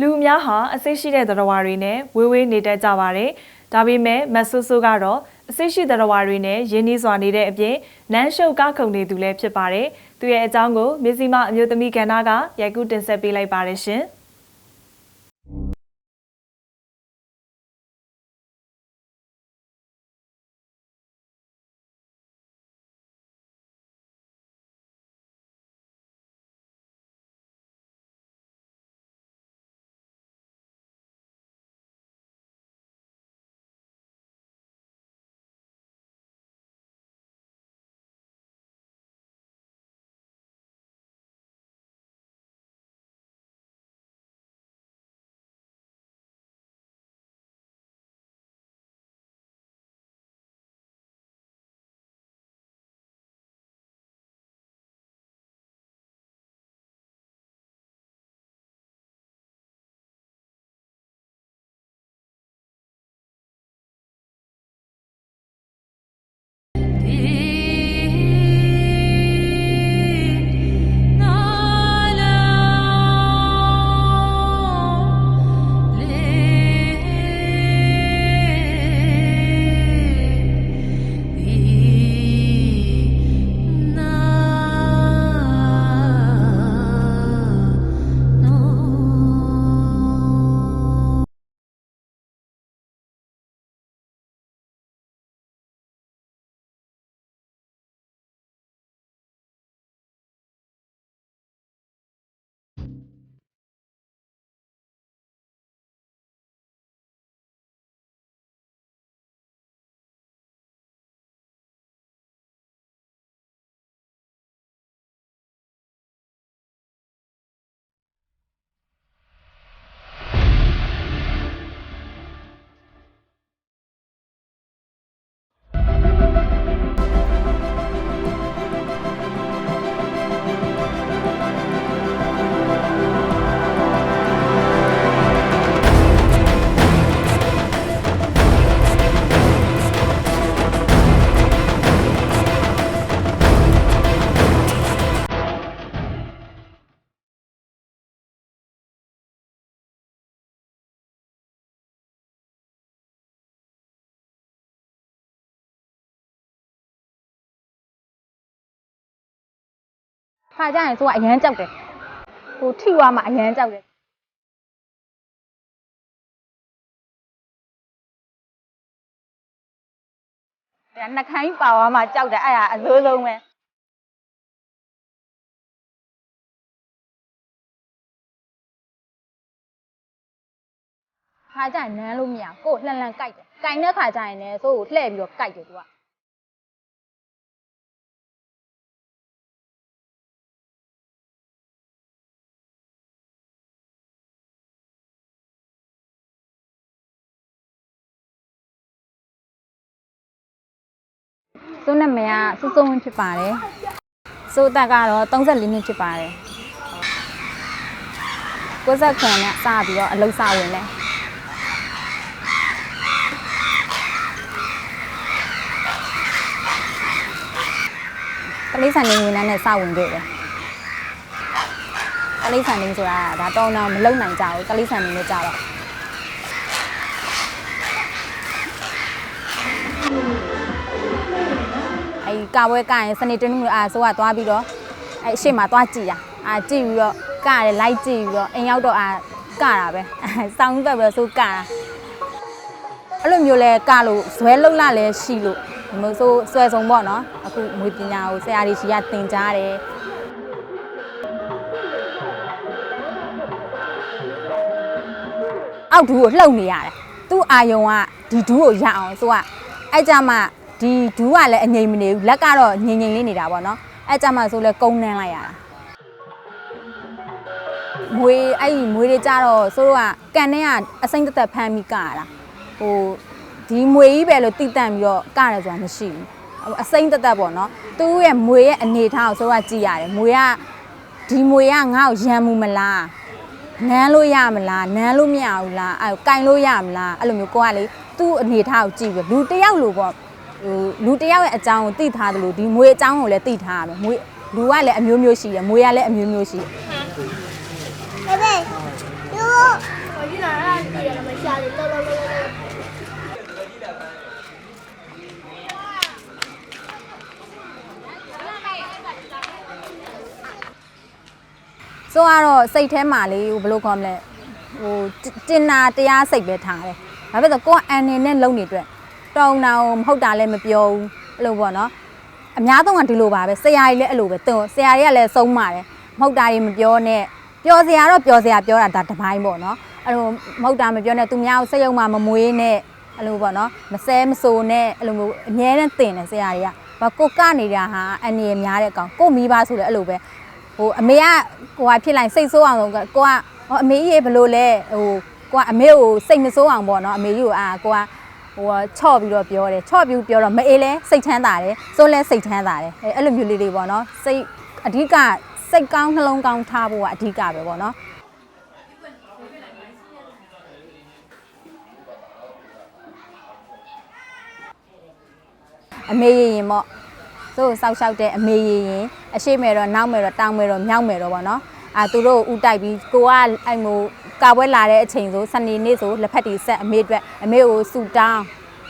လူအများဟာအစိတ်ရှိတဲ့သတ္တဝါတွေနဲ့ဝေးဝေးနေတတ်ကြပါတယ်။ဒါပေမဲ့မဆူဆူကတော့အစိတ်ရှိသတ္တဝါတွေနဲ့ရင်းနှီးစွာနေတဲ့အပြင်နန်းရှုပ်ကခုန်နေသူလည်းဖြစ်ပါတယ်။သူရဲ့အကြောင်းကိုမြစီမအမျိုးသမီးကဏ္ဍကရိုက်ကူးတင်ဆက်ပေးလိုက်ပါတယ်ရှင်။ ခါကြရင်ဆိုကအရန်ကြောက်တယ်ဟိုထိသွားမှအရန်ကြောက်တယ်ဒါနှခိုင်းပါသွားမှကြောက်တယ်အဲ့ဒါအစိုးဆုံးပဲခါကြရင်နမ်းလို့မရဘူးကိုယ်လှန်လှန်ကြိုက်တယ်ကြိုင်တဲ့ခါကြရင်လည်းဆိုကိုလှည့်ပြီးတော့ကြိုက်တယ်သူက စိုးနဲ့မရစိုးစိုးဝင်းဖြစ်ပါတယ်စိုးတက်ကတော့34နှစ်ဖြစ်ပါတယ်ကိုယ်ဆက်ခွန်နဲ့စပြီးတော့အလုစဝင်တယ်ကလေးဆန်နေဝင်နဲ့စဝင်ခဲ့တယ်ကလေးဆန်နေဆိုတာဒါတော့တော့မလုံနိုင်ကြဘူးကလေးဆန်နေနဲ့ကြတော့ အဲကာပွဲကရင်စနေတနင်္ဂနွေအားဆိုကသွားပြီးတော့အဲအရှိမသွားကြည့်ရအာကြည့်ပြီးတော့ကရတယ်လိုက်ကြည့်ပြီးတော့အိမ်ရောက်တော့အာကတာပဲစောင်းသက်ပြီးတော့ဆိုကတာအဲ့လိုမျိုးလဲကလို့ဇွဲလုံလာလဲရှိလို့ဒီမျိုးဆိုဆွဲဆုံးပေါ့နော်အခုမွေးပညာကိုဆရာကြီးရှိရသင်ကြားတယ်အောက်ဒူးကိုလှုပ်နေရတယ်သူ့အာယုံကဒီဒူးကိုရအောင်ဆိုကအဲ့ကြမှာ ဒီဒူးကလည်းအငြိမ်မနေဘူးလက်ကတော့ငြိမ်ငြိမ်လေးနေတာပေါ့နော်အဲ့ကြမှာဆိုလဲကုန်းနှမ်းလိုက်ရတာမွေအဲ့ဒီမွေတွေကြတော့ဆိုတော့ကကန်ထဲကအစိမ့်သက်သက်ဖမ်းပြီးကရတာဟိုဒီမွေကြီးပဲလို့တိတန့်ပြီးတော့ကရတယ်ဆိုတာမရှိဘူးအစိမ့်သက်သက်ပေါ့နော်သူ့ရဲ့မွေရဲ့အနေထားကိုဆိုတော့ကြည့်ရတယ်မွေကဒီမွေကငါ့ကိုရမ်းမှုမလားနမ်းလို့ရမလားနမ်းလို့မရဘူးလားအဲကင်လို့ရမလားအဲ့လိုမျိုးကိုကလေသူ့အနေထားကိုကြည့်ပြီးလူတစ်ယောက်လိုပေါ့ ဟိုလူတယောက်ရဲ့အကြောင်းကိုသိထားတယ်လို့ဒီမွေအကြောင်းကိုလည်းသိထားရမယ်မွေလူကလည်းအမျိုးမျိုးရှိတယ်မွေကလည်းအမျိုးမျိုးရှိတယ်ဘယ်ဘယ်လူဟိုကြီးလာတာတည်းရမရှာလေလောလောလောလောဆိုတော့စိတ်ထဲမှာလေဟိုဘယ်လိုခေါ်မလဲဟိုတင်နာတရားစိတ်ပဲထားတယ်။ဒါပဲဆိုကိုကအန်နေနဲ့လုံနေအတွက် တောင်းတာကိုမဟုတ်တာလည်းမပြောဘူးအဲ့လိုပေါ့နော်အများဆုံးကဒီလိုပါပဲဆရာကြီးလည်းအဲ့လိုပဲတင်ဆရာကြီးကလည်းဆုံးပါတယ်မဟုတ်တာတွေမပြောနဲ့ပြောစရာတော့ပြောစရာပြောတာဒါတစ်ပိုင်းပေါ့နော်အဲ့လိုမဟုတ်တာမပြောနဲ့သူများကိုစိတ်ယုံမှမမွေးနဲ့အဲ့လိုပေါ့နော်မဆဲမဆိုနဲ့အဲ့လိုမျိုးအမြဲတမ်းတင်တယ်ဆရာကြီးကဘာကိုကနေတာဟာအန်နေများတဲ့ကောင်ကိုမိဘဆိုလည်းအဲ့လိုပဲဟိုအမေကကိုကဖြစ်လိုက်စိတ်ဆိုးအောင်ဆိုကိုကဟောအမေကြီးရေဘလို့လဲဟိုကိုကအမေကိုစိတ်မဆိုးအောင်ပေါ့နော်အမေကြီးကိုအာကိုက ဟိုချော့ပြီးတော့ပြောတယ်ချော့ပြီးပြောတော့မအေးလဲစိတ်ချမ်းသာတယ်စိုးလဲစိတ်ချမ်းသာတယ်အဲအဲ့လိုမျိုးလေးတွေပေါ့နော်စိတ်အဓိကစိတ်ကောင်းနှလုံးကောင်းထားဖို့ကအဓိကပဲပေါ့နော်အမေရင်ရင်ပေါ့သူ့ကိုစောက်ရှောက်တဲ့အမေရရင်အရှိမဲတော့နောက်မဲတော့တောင်းမဲတော့မြောက်မဲတော့ဗောနော် အာသူတို့ဥတိုက်ပြီးကိုကအဲ့မို့ကာပွဲလာတဲ့အချိန်ဆိုစနေနေ့ဆိုလက်ဖက်တီဆက်အမေအတွက်အမေကိုစူတောင်း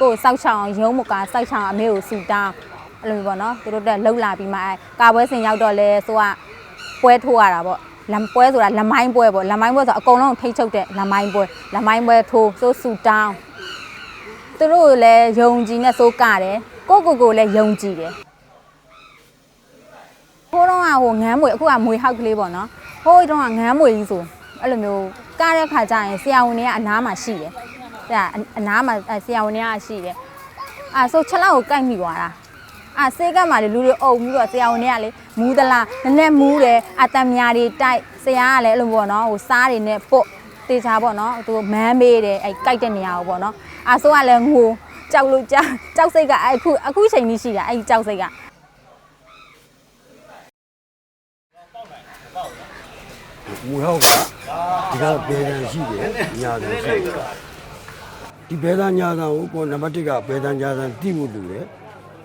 ကိုကိုစောက်ချောင်းရုံးမကစောက်ချောင်းအမေကိုစူတောင်းအဲ့လိုမျိုးဗောနော်သူတို့တက်လှုပ်လာပြီးမှအဲ့ကာပွဲစင်ရောက်တော့လဲဆိုကပွဲထိုးရတာဗောလမ်ပွဲဆိုတာလမိုင်းပွဲပေါ့လမိုင်းပွဲဆိုအကုန်လုံးထိတ်ချုပ်တဲ့လမိုင်းပွဲလမိုင်းပွဲထိုးဆိုစူတောင်းသူတို့လည်းယုံကြည်နဲ့စိုးကတယ်ကိုကိုကိုလည်းယုံကြည်တယ်ဟိုတော့ကဟိုငန်းမွေအခုကမွေဟောက်ကလေးပေါ့နော် ဟိုတော့ကငန်းမွေကြီးဆိုအဲ့လိုမျိုးကားတဲ့ခါကျရင်ဆရာဝန်တွေကအနားမှာရှိတယ်တဲ့ကအနားမှာအဲ့ဆရာဝန်တွေကရှိတယ်အာဆိုချက်လောက်ကိုကိုက်မိသွားတာအာစေကမှလေလူတွေအုံပြီးတော့ဆရာဝန်တွေကလေမူးသလားနည်းနည်းမူးတယ်အတံမြာတွေတိုက်ဆရာကလည်းအဲ့လိုပေါ့နော်ဟိုစားတွေနဲ့ပုတ်တေချာပေါ့နော်သူမန်းမေးတယ်အဲ့ကိုက်တဲ့နေရာကိုပေါ့နော်အာဆိုကလည်းငိုကြောက်လို့ကြောက်ကြောက်စိတ်ကအဲ့အခုအခုချိန်ကြီးရှိတာအဲ့ကြောက်စိတ်က မူဟောက်ကဒီကဘယ်တန်ရှိတယ်ညာတန်ရှိတယ်ဒီဘယ်တန်ညာတန်ကိုကိုနံပါတ်1ကဘယ်တန်ညာတန်တိမှုလူတယ်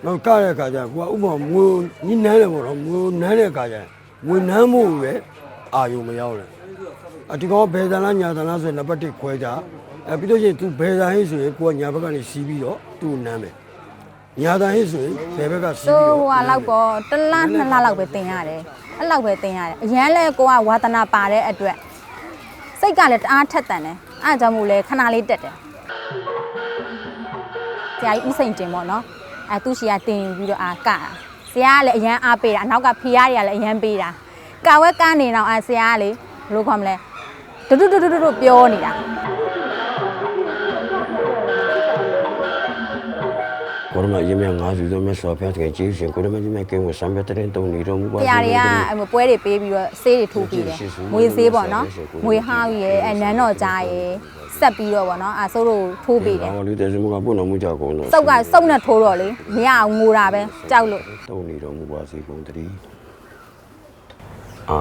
နောက်ကတဲ့အခါကျကိုကဥပမာငိုညနန်းတယ်ပေါ့နော်ငိုနန်းတဲ့အခါကျငွေနန်းမှုပဲအာယုံမရောက်တယ်အဒီကောင်ဘယ်တန်လားညာတန်လားဆိုရင်နံပါတ်1ခွဲကြအဲပြီးတော့ချင်း तू ဘယ်တန်ဟိဆိုရင်ကိုကညာဘက်ကနေစီးပြီးတော့သူ့နန်းမယ်ညာတန်ဟိဆိုရင်ဘယ်ဘက်ကစီးဆိုပြီးတော့ဟိုဟာလောက်ပေါ့တစ်လနှစ်လလောက်ပဲတင်ရတယ် အဲ့လောက်ပဲတင်ရတယ်အရန်လဲကိုကဝါသနာပါတဲ့အတွက်စိတ်ကလည်းတအားထက်တန်တယ်အဲ့ဒါကြောင့်မို့လဲခဏလေးတက်တယ်ဆရာကြီးဥစိန်တင်ပေါ့နော်အဲသူရှိကတင်ပြီးတော့အာကတာဆရာကလည်းအရန်အားပေးတာအနောက်ကဖီးရတွေကလည်းအရန်ပေးတာကာဝက်ကန်းနေတော့အာဆရာကလေဘယ်လိုခေါ်မလဲတူတူတူတူတူပြောနေတာ ကိုရမရေမြငါးစုသောမြတ်စွာဘုရားတကယ်ကျေးဇူးရှင်ကိုရမကြီးမြကင်းကိုစံပြတဲ့တုံနေတော်မူပါဆရာတွေကအဲ့မပွဲတွေပေးပြီးတော့ဆေးတွေထိုးပြီးတယ်ငွေဆေးပေါ့နော်ငွေဟောင်းရဲအဲနန်းတော်ကြားရဲဆက်ပြီးတော့ပေါ့နော်အဲဆိုးတို့ထိုးပေးတယ်ဟောလူတဲ့စမှုကပုဏ္ဏမှုကြောက်ကုန်တော့စုပ်ကစုပ်နဲ့ထိုးတော့လေမရအောင်ငိုတာပဲကြောက်လို့တုံနေတော်မူပါစေကုန်တည်းအာ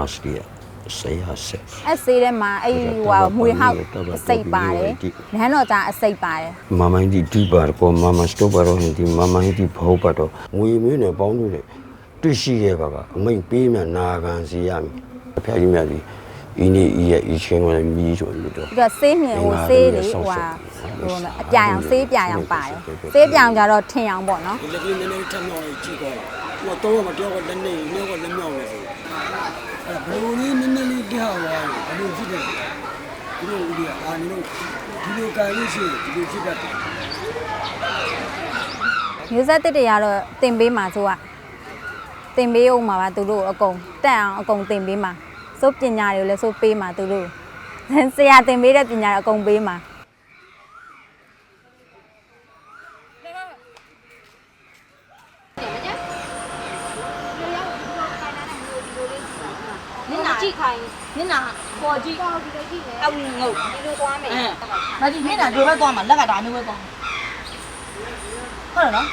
စရီဆေးဟာဆေးအဲဆေးထဲမှာအဲ့ဒီဟိုဟာငွေဟောင်းအစိတ်ပါတယ်နန်းတော်ကြားအစိတ်ပါတယ်မမင်းဒီဒီပါကောမမစတော့ပါတော့ဟင်ဒီမမင်းဒီဘောပါတော့ငွေမျိုးနဲ့ပေါင်းလို့တွေ့ရှိရဲ့ပါကအမိန်ပေးမှနာခံစီရမယ်အဖျားကြီးမြတ်ဒီဤနေ့ဤရဲ့ဤချင်းကိုလည်းမြည်ဆိုလို့တော့ပြီးတော့ဆေးမြင်ဟိုဆေးလေဟိုဟာဟိုအပြာရောင်ဆေးပြာရောင်ပါတယ်ဆေးပြာရောင်ကြတော့ထင်အောင်ပေါ့နော်လက်ကလေးနည်းနည်းထမြောက်ကြည့်ကော ဟိုတော့မတရားကလက်နေနေကလက်မြောက်နေဆိုအဲ့ဘလိုလေးနည်းနည်းလေးကြားသွားတယ်ဘလို့ဖြစ်တယ်ဒီလိုဦးရအာနေလို့ဒီလိုကံလို့ရှိရင်ဒီလိုဖြစ်တတ်တယ်မျိုးဆက်တစ်တွေကတော့တင်ပေးမှာဆိုကတင်ပေးအောင်မှာပါသူတို့အကုန်တက်အောင်အကုန်တင်ပေးမှာစိုးပညာတွေကိုလည်းစိုးပေးမှာသူတို့ဆရာတင်ပေးတဲ့ပညာတွေအကုန်ပေးမှာမျ ရင်မျက်နှာပေါ်ကြည့်တော့ဒီလိုကြည့်လေအဝင်ငုတ်ဒီလိုသွားမယ်မကြည့်မျက်နှာဒီဘက်သွားမှာလက်ကဒါမျိုးပဲသွားဟုတ်လားနော်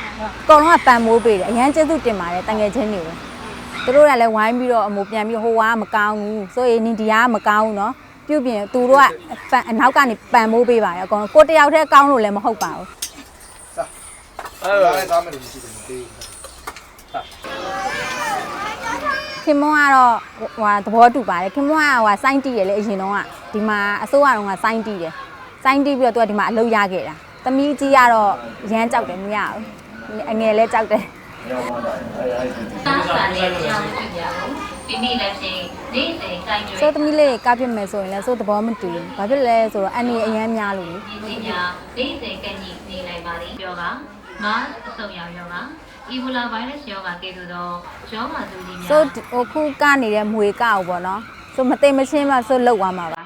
အကောင်လုံးကပန်မိုးပေးတယ်အရန်ကျေးဇူးတင်ပါတယ်တန်ငယ်ချင်းတွေပဲသူတို့ကလည်းဝိုင်းပြီးတော့အမိုးပြန်ပြီးဟိုကမကောင်းဘူးဆိုရင်နင်ဒီကမကောင်းဘူးနော်ပြုတ်ပြင်သူတို့ကပန်အနောက်ကနေပန်မိုးပေးပါတယ်အကောင်ကိုတယောက်တည်းကောင်းလို့လည်းမဟုတ်ပါဘူးအဲ့ဒါလည်းသားမလို့ရှိတယ်မသိဘူး ခင်မွန်းကတော့ဟိုဟာသဘောတူပါတယ်ခင်မွန်းကဟိုဟာစိုင်းတီးတယ်လေအရင်တော့ကဒီမှာအစိုးရတော့ကစိုင်းတီးတယ်စိုင်းတီးပြီးတော့သူကဒီမှာအလုပ်ရခဲ့တာသမီးကြီးကတော့ရမ်းကြောက်တယ်မရဘူးအငယ်လဲကြောက်တယ်သားစာလေးကြောင်းကြည့်ကြဘူးဒီနေ့လည်းပြင်နေ့စဉ်ကြိုက်ကြွေးဆိုသမီးလေးကပြစ်မယ်ဆိုရင်လည်းဆိုသဘောမတူဘူးဘာဖြစ်လဲဆိုတော့အန်နီအရမ်းများလို့လေဒီစီများနေ့စဉ်ကညီနေနိုင်ပါသည်ယောဂမာအဆုံရောင်ယောဂ အီဘိုလာဗိုင်းရပ်စ်ယောဂကဲ့သို့သောယောဂသူကြီးများ ဆိုဟိုခုကနေတဲ့မွေကောက်ပေါ့နော်ဆိုမသိမချင်းမှဆိုလောက်သွားမှာပါ